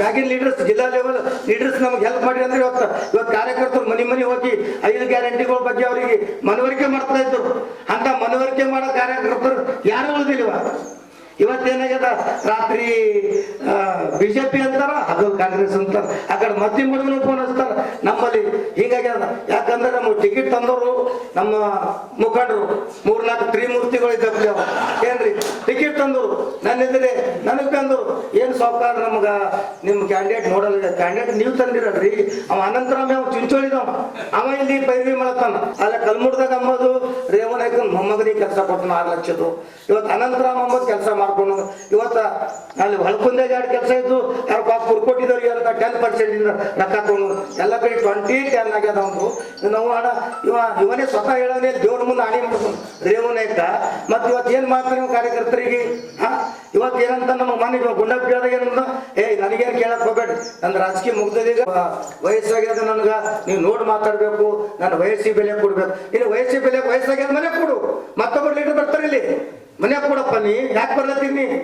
ಮ್ಯಾಗಿನ ಲೀಡರ್ಸ್ ಜಿಲ್ಲಾ level leaders ನಮ್ಗೆ ಹೆಲ್ಪ್ ಮಾಡಿ ಅಂದ್ರೆ ಇವತ್ತು ಇವತ್ತು ಕಾರ್ಯಕರ್ತರು ಮನೆ ಮನೆ ಹೋಗಿ ಐದು ಗ್ಯಾರಂಟಿಗಳ ಬಗ್ಗೆ ಅವರಿಗೆ ಮನವರಿಕೆ ಮಾಡ್ತಾ ಇದ್ರು. ಅಂತ ಮನವರಿಕೆ ಮಾಡೋ ಕಾರ್ಯಕರ್ತರು ಯಾರು ಉಳಿದಿಲ್ವ ಇವತ್ತೇನಾಗ್ಯದ? ರಾತ್ರಿ ಬಿಜೆಪಿ ಅಂತಾರ, ಅದು ಕಾಂಗ್ರೆಸ್ ಅಂತಾರ. ಆ ಕಡೆ ಮತ್ತಿ ಮುಡುಗನು ಫೋನ್ ಹಚ್ತಾರ. ನಮ್ಮಲ್ಲಿ ಹಿಂಗಾಗ್ಯದ? ಯಾಕಂದ್ರೆ ನಮ್ಗೆ ಟಿಕೆಟ್ ತಂದವರು ನಮ್ಮ ಮುಖಂಡರು. ಮೂರ್ನಾಲ್ಕು ತ್ರಿಮೂರ್ತಿಗಳು ಇದ್ದವ್ರಿ ಅವ ಏನ್ರಿ? ತಂದವರು ನನ್ನ ಎದುರೇ, ನನಗೆ ತಂದರು ಏನು ಸಾವುಕಾರ ನಮ್ಗ? ನಿಮ್ಮ ಕ್ಯಾಂಡಿಡೇಟ್ ನೋಡಲ್ಲ ಕ್ಯಾಂಡಿಡೇಟ್ ನೀವು ತಂದಿರಲ್ರಿ. ಅವ ಅನಂತರಾಮ್ ಅವ ಚಿಂಚೋಳಿದವ. ಅವ ಇಲ್ಲಿ ಪೈರ್ವಿ ಮಾಡತ್ತಾನ ಅಲ್ಲ ಕಲ್ಮುಡ್ದಾಗ ಅಂಬೋದು ರೇವನಾಯ್ಕನ್ ಮೊಮ್ಮಗನಿಗೆ ಕೆಲಸ ಕೊಟ್ಟನು ಆರು ಲಕ್ಷದ್ದು. ಇವತ್ತು ಅನಂತರಾಮ್ ಅಂಬೋದು ಕೆಲಸ ಮಾಡ್ಕೊಂಡು, ಇವತ್ತ ಅಲ್ಲಿ ಹೊಳ್ಕುಂದಾಗ ಎರಡು ಕೆಲಸ ಇದ್ದು, ಯಾರು ಪಾಪ ಕುರ್ಕೊಟ್ಟಿದವ್ರಿಗೆ ಅಂತ ಟೆನ್ ಪರ್ಸೆಂಟ್ ರೊಕ್ಕ ತಗೊಂಡು, ಎಲ್ಲ ಕಡೆ ಟ್ವೆಂಟಿ ಟೆನ್ ಆಗ್ಯದ ಅವನು ನಾವು ಆಡ ಇವ, ಇವನೇ ಸ್ವತಃ ಹೇಳೋನೇ ದೇವ್ರ ಮುಂದೆ ಆಣಿ ರೇವನ್ ಐತ ಮತ್ತೆ ಇವತ್ತು ಏನ್ ಮಾಡ್ತಾರೆ ನೀವು ಕಾರ್ಯಕರ್ತರಿಗೆ? ಹಾ? ಇವತ್ತು ಏನಂತ ನಮ್ಮ ಮನೆ ಗುಂಡಪ್ಪ ಕೇಳಿದಾಗ ಏನಂತ? ಏ, ನನಗೇನು ಕೇಳಕ್ ಹೋಗ್ಬೇಡಿ. ನನ್ನ ರಾಜಕೀಯ ಮುಗ್ದದೀಗ ವಯಸ್ಸಾಗ್ಯದ ನನ್ಗ, ನೀವು ನೋಡಿ ಮಾತಾಡ್ಬೇಕು. ನನ್ನ ವಯಸ್ಸಿಗೆ ಬೆಲೆ ಕೊಡ್ಬೇಕು. ಇಲ್ಲಿ ವಯಸ್ಸಿಗೆ ಬೆಲೆ, ವಯಸ್ಸಾಗ್ಯದ ಮನೆ ಕೊಡು. ಮತ್ತೊಬ್ಬರು ಲೀಡರ್ ಬರ್ತಾರೆ ಇಲ್ಲಿ ಮನೆ ಕೊಡಪ್ಪ ನೀ. ಯಾಕೆ ಬರ್ಲತ್ತೀನಿ